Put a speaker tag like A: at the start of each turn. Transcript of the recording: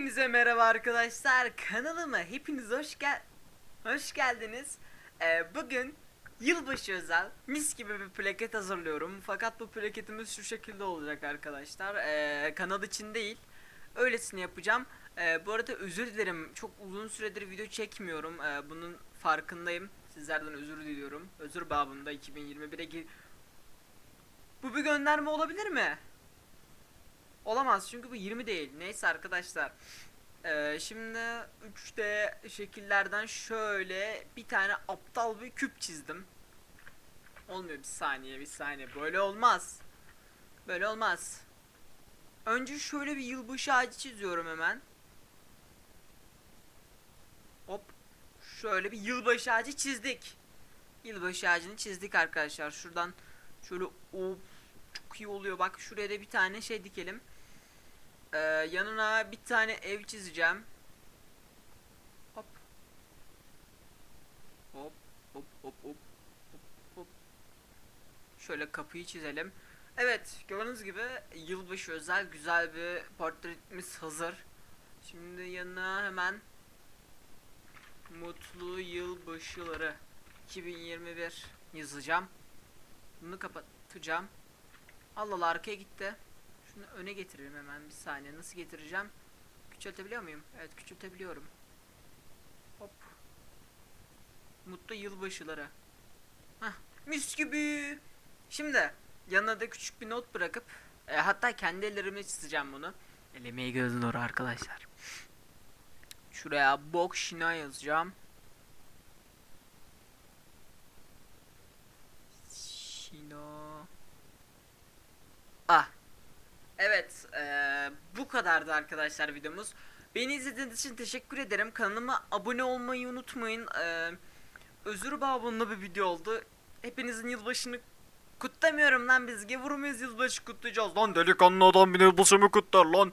A: Hepinize merhaba arkadaşlar. Kanalıma hepiniz hoş gel hoş geldiniz. Ee, bugün yılbaşı özel mis gibi bir plaket hazırlıyorum. Fakat bu plaketimiz şu şekilde olacak arkadaşlar. Ee, kanal için değil. Öylesini yapacağım. Ee, bu arada özür dilerim. Çok uzun süredir video çekmiyorum. Ee, bunun farkındayım. Sizlerden özür diliyorum. Özür babında 2021'e gir... Bu bir gönderme olabilir mi? Olamaz çünkü bu 20 değil. Neyse arkadaşlar. Ee, şimdi 3D şekillerden şöyle bir tane aptal bir küp çizdim. Olmuyor bir saniye bir saniye. Böyle olmaz. Böyle olmaz. Önce şöyle bir yılbaşı ağacı çiziyorum hemen. Hop. Şöyle bir yılbaşı ağacı çizdik. Yılbaşı ağacını çizdik arkadaşlar. Şuradan şöyle o çok iyi oluyor. Bak şuraya da bir tane şey dikelim. Ee, yanına bir tane ev çizeceğim. Hop. Hop hop hop hop hop hop. Şöyle kapıyı çizelim. Evet gördüğünüz gibi yılbaşı özel güzel bir portremiz hazır. Şimdi yanına hemen mutlu yılbaşıları 2021 yazacağım. Bunu kapatacağım. Allah Allah arkaya gitti. Şunu öne getirelim hemen bir saniye. Nasıl getireceğim? Küçültebiliyor muyum? Evet küçültebiliyorum. Hop. Mutlu yılbaşıları. Hah mis gibi. Şimdi yanına da küçük bir not bırakıp e, hatta kendi ellerimle çizeceğim bunu. Elemeyi gözün nuru arkadaşlar. Şuraya Bokşina yazacağım. Şino. Evet, eee, bu kadardı arkadaşlar videomuz. Beni izlediğiniz için teşekkür ederim. Kanalıma abone olmayı unutmayın. Eee özür babında bir video oldu. Hepinizin yılbaşını kutlamıyorum lan biz. Gavur muyuz yılbaşı kutlayacağız lan. Delikanlı adam bir yılbaşı mı kutlar lan.